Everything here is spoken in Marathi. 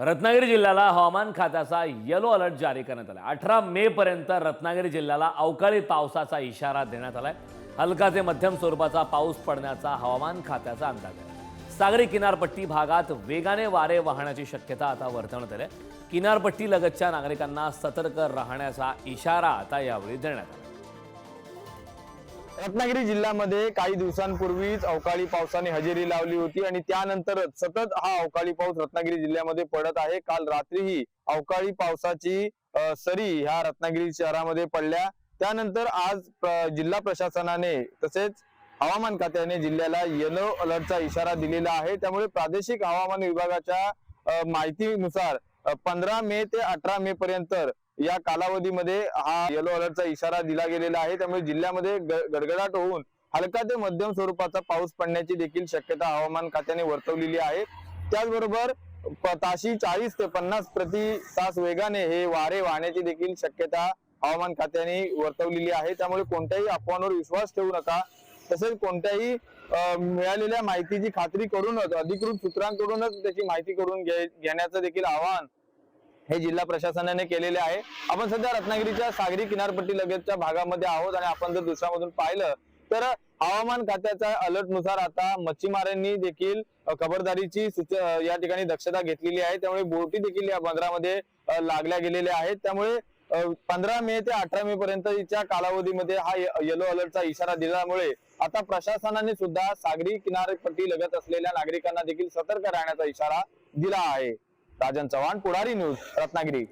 रत्नागिरी जिल्ह्याला हवामान खात्याचा येलो अलर्ट जारी करण्यात आला अठरा मे पर्यंत रत्नागिरी जिल्ह्याला अवकाळी पावसाचा इशारा देण्यात आलाय. हलका ते मध्यम स्वरूपाचा पाऊस पडण्याचा हवामान खात्याचा अंदाज आहे. सागरी किनारपट्टी भागात वेगाने वारे वाहण्याची शक्यता आता वर्तवण्यात आली किनारपट्टी लगतच्या नागरिकांना सतर्क राहण्याचा इशारा आता यावेळी देण्यात आला. रत्नागिरी जिल्ह्यामध्ये काही दिवसांपूर्वीच अवकाळी पावसाने हजेरी लावली होती आणि त्यानंतरच सतत हा अवकाळी पाऊस रत्नागिरी जिल्ह्यामध्ये पडत आहे. काल रात्रीही अवकाळी पावसाची सरी ह्या रत्नागिरी शहरामध्ये पडल्या. त्यानंतर आज जिल्हा प्रशासनाने तसेच हवामान खात्याने जिल्ह्याला येलो अलर्टचा इशारा दिलेला आहे. त्यामुळे प्रादेशिक हवामान विभागाच्या माहितीनुसार पंधरा मे ते अठरा मे पर्यंत या कालावधीमध्ये हा येलो अलर्टचा इशारा दिला गेलेला आहे. त्यामुळे जिल्ह्यामध्ये ग- गडगडाट होऊन हलका ते मध्यम स्वरूपाचा पाऊस पडण्याची देखील शक्यता हवामान खात्याने वर्तवलेली आहे. त्याचबरोबर ताशी चाळीस ते पन्नास प्रति तास वेगाने हे वारे वाहण्याची देखील शक्यता हवामान खात्याने वर्तवलेली आहे. त्यामुळे कोणत्याही अफवांवर विश्वास ठेवू नका. तसेच कोणत्याही मिळालेल्या माहितीची खात्री करूनच अधिकृत सूत्रांकडूनच त्याची माहिती करून घे- घेण्याचं देखील आवाहन हे जिल्हा प्रशासनाने केलेले आहे. आपण सध्या रत्नागिरीच्या सागरी किनारपट्टी लगतच्या भागामध्ये आहोत आणि आपण जर दुसऱ्यामधून पाहिलं तर हवामान खात्याच्या अलर्टनुसार आता मच्छीमारांनी देखील खबरदारीची या ठिकाणी दक्षता घेतलेली आहे. त्यामुळे बोटी देखील या बंदरामध्ये लागल्या गेलेल्या आहेत. त्यामुळे पंधरा मे ते अठरा मे पर्यंतच्या कालावधीमध्ये हा येलो अलर्टचा इशारा दिल्यामुळे आता प्रशासनाने सुद्धा सागरी किनारपट्टी लगत असलेल्या नागरिकांना देखील सतर्क राहण्याचा इशारा दिला आहे. राजन चव्हाण पुढारी न्यूज रत्नागिरी.